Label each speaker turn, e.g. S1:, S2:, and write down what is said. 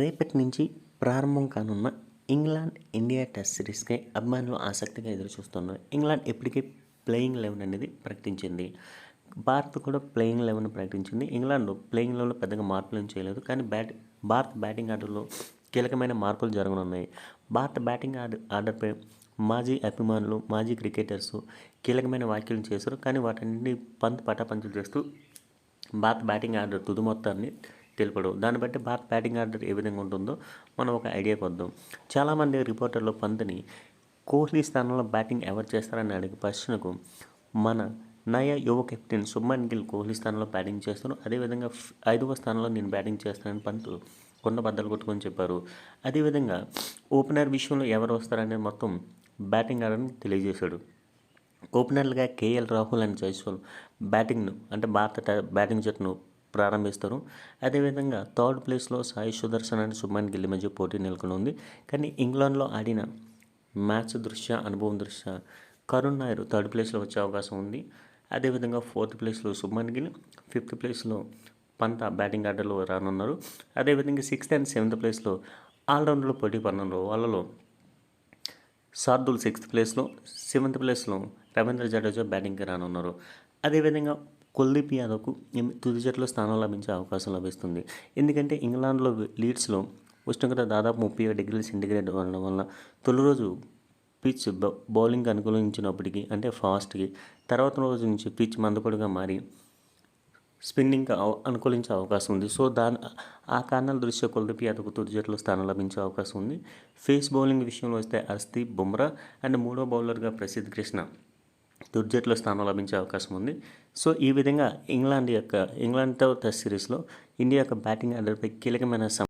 S1: రేపటి నుంచి ప్రారంభం కానున్న ఇంగ్లాండ్ ఇండియా టెస్ట్ సిరీస్కి అభిమానులు ఆసక్తిగా ఎదురుచూస్తున్నారు ఇంగ్లాండ్ ఇప్పటికే ప్లేయింగ్ లెవెన్ అనేది ప్రకటించింది. భారత్ కూడా ప్లేయింగ్ లెవెన్ ప్రకటించింది. ఇంగ్లాండ్ ప్లేయింగ్ లెవెన్లో పెద్దగా మార్పులు ఏం చేయలేదు. కానీ బ్యాట్ భారత్ బ్యాటింగ్ ఆర్డర్లో కీలకమైన మార్పులు జరగనున్నాయి. భారత బ్యాటింగ్ ఆర్డర్ ఆర్డర్పై మాజీ అభిమానులు మాజీ క్రికెటర్స్ కీలకమైన వ్యాఖ్యలు చేశారు. కానీ వాటన్నింటినీ పంత్ పటాపంచులు చేస్తూ భారత బ్యాటింగ్ ఆర్డర్ తుది మొత్తాన్ని తెలుపడు. దాన్ని బట్టి భారత్ బ్యాటింగ్ ఆర్డర్ ఏ విధంగా ఉంటుందో మనం ఒక ఐడియాకి వద్దాం. చాలామంది రిపోర్టర్లు పంత్ని కోహ్లీ స్థానంలో బ్యాటింగ్ ఎవరు చేస్తారని అడిగే ప్రశ్నకు మన నయ యువ కెప్టెన్ సుమన్ గిల్ కోహ్లీ స్థానంలో బ్యాటింగ్ చేస్తాను అదేవిధంగా ఐదవ స్థానంలో నేను బ్యాటింగ్ చేస్తానని పంత్ కొండ బద్దలు కొట్టుకొని చెప్పారు. అదేవిధంగా ఓపెనర్ విషయంలో ఎవరు వస్తారనే మొత్తం బ్యాటింగ్ ఆర్డర్ని తెలియజేశాడు. ఓపెనర్లుగా K L Rahul and Jaiswal బ్యాటింగ్ను అంటే భారత బ్యాటింగ్ జట్టును ప్రారంభిస్తారు. అదేవిధంగా థర్డ్ ప్లేస్లో సాయి సుదర్శన్ అండ్ శుభ్మన్ గిల్ మధ్య పోటీ నెలకొని ఉంది కానీ ఇంగ్లాండ్లో ఆడిన మ్యాచ్ దృష్ట్యా అనుభవం దృష్ట్యా కరుణ్ నాయర్ థర్డ్ ప్లేస్లో వచ్చే అవకాశం ఉంది. అదేవిధంగా ఫోర్త్ ప్లేస్లో శుభ్మన్ గిల్ ఫిఫ్త్ ప్లేస్లో పంత బ్యాటింగ్ ఆర్డర్లో రానున్నారు. అదేవిధంగా సిక్స్త్ అండ్ సెవెంత్ ప్లేస్లో ఆల్రౌండర్లో పోటీ పడనున్నారు వాళ్ళలో శార్దుల్ సిక్స్త్ ప్లేస్లో సెవెంత్ ప్లేస్లో రవీంద్ర జడేజా బ్యాటింగ్కి రానున్నారు. అదేవిధంగా కుల్దీప్ యాదవ్కు తుది జట్టులో స్థానం లభించే అవకాశం లభిస్తుంది. ఎందుకంటే ఇంగ్లాండ్లో లీడ్స్లో ఉష్ణోగ్రత దాదాపు ముప్పై ఏడు డిగ్రీల సెంటిగ్రేడ్ ఉండడం వల్ల తొలి రోజు పిచ్ బౌలింగ్ అనుకూలించినప్పటికీ అంటే ఫాస్ట్కి తర్వాత రోజు నుంచి పిచ్ మందకొడిగా మారి స్పిన్నింగ్ అనుకూలించే అవకాశం ఉంది. సో దాని ఆ కారణాల దృష్ట్యా కుల్దీప్ యాదవ్కు తుది జట్టులో స్థానం లభించే అవకాశం ఉంది. ఫేస్ బౌలింగ్ విషయంలో వస్తే హర్షదీప్ బుమ్రా అండ్ మూడో బౌలర్గా ప్రసిద్ధ్ కృష్ణ. తుది స్థానం లభించే అవకాశం ఉంది. సో ఈ విధంగా ఇంగ్లాండ్ యొక్క ఇంగ్లాండ్తో టెస్ట్ సిరీస్లో ఇండియా యొక్క బ్యాటింగ్ ఆర్డర్పై కీలకమైన సమ